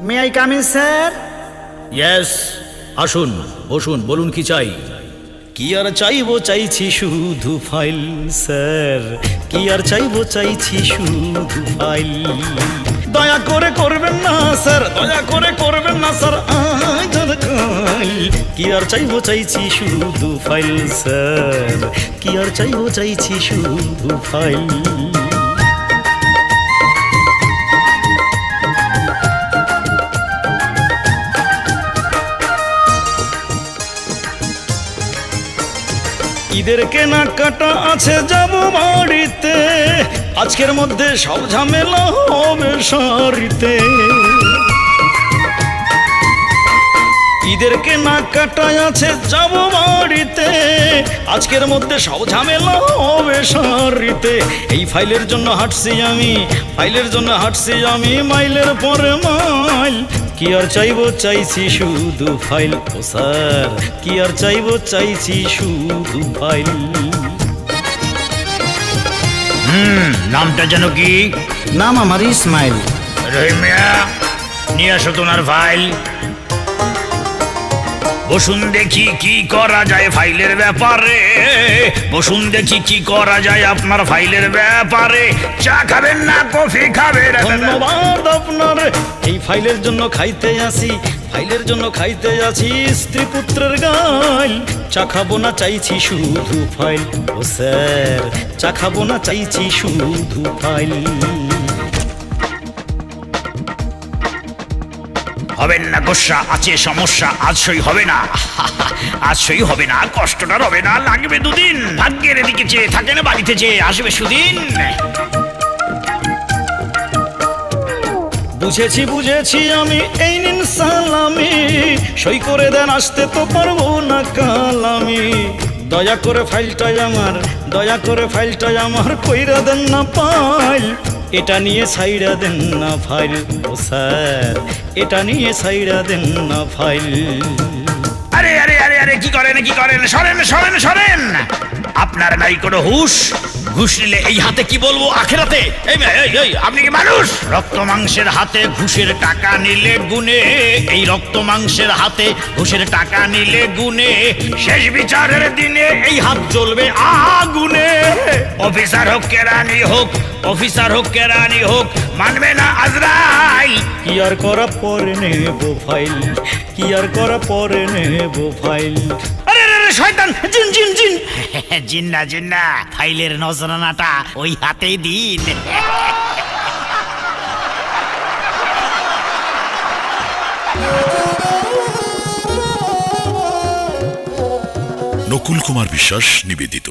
May I come in sir yes আসুন, বসুন, বলুন কি চাই? কি আর চাইব চাইছি শুধু ফাইল, স্যার। কি আর চাইব চাইছি শুধু ফাইল। দয়া করে করবেন না, স্যার, দয়া করে করবেন না, স্যার কি আর চাইব চাইছি শুধু ফাইল, স্যার। কি আর চাইব চাইছি শুধু ফাইল। ঈদের কেনাকাটা আছে যাব বাড়িতে। আজকের মধ্যে সব ঝামেলা হবে সারিতে। ঈদের কেনাকাটা আছে যাব বাড়িতে। আজকের মধ্যে সব ঝামেলা হবে সারিতে। এই ফাইলের জন্য হাঁটছি আমি ফাইলের জন্য হাঁটছি আমি মাইলের পরে মাইল। কি আর চাইব? চাইছি শুধু ফাইল ও স্যার। কি আর চাইব? চাইছি শুধু ফাইল। হুম নামটা যেন কি? নাম আমার ইসমাইল। রহিম মিয়া নিয়ে আসো তোমার ফাইল। বসুন দেখি কি করা যায় ফাইলের ব্যাপারে। বসুন দেখি কি করা যায় আপনার ফাইলের ব্যাপারে। চা খাবেন না, কফি খাবেন? ধন্যবাদ আপনার। এই ফাইলের জন্য খাইতে আসি, ফাইলের জন্য খাইতে আছি স্ত্রী পুত্রের গাল। চা খাব না চাইছি শুধু ফাইল। ও স্যার, চা খাব না চাইছি শুধু ফাইল। হবেন না, গোসা। আছে সমস্যা, আজ সই হবে না। আজ সই হবে না, কষ্টটা হবে না, লাগবে দুদিন। ভাগ্যের দিকে চেয়ে না, বাড়িতে চেয়ে আসবে সুদিন। বুঝেছি বুঝেছি আমি, এই নিন সালামি। সই করে দেন, আসতে তো পারব না কাল আমি দয়া করে ফাইলটাই আমার, দয়া করে ফাইলটাই আমার, কইরা দেন না পাইল। এটা নিয়ে সাইরা দেন না ফাইল ও স্যার। এটা নিয়ে সাইরা দেন না ফাইল। আরে আরে আরে আরে, কি করেন কি করেন? সরেন সরেন সরেন। আপনার নাই কোনো হুশ? ঘুষ নিলে এই হাতে কি বলব আখেরাতে? এই এই এই আপনি কি মানুষ? রক্ত মাংসের হাতে ঘুষের টাকা নিলে গুনে এই রক্ত মাংসের হাতে ঘুষের টাকা নিলে গুনে শেষ বিচারের দিনে এই হাত চলবে আগুনে। অফিসার হোক কেরানি হোক অফিসার হোক কেরানি হোক মানবে না আজরাইল। কি আর করা পরে নেব ফাইল? কি আর করা পরে নেব ফাইল? আরে আরে আরে, শয়তান জিন্না জিন্না ফাইলের নজরানাটা ওই হাতেই দিন। নকুল কুমার বিশ্বাস নিবেদিত।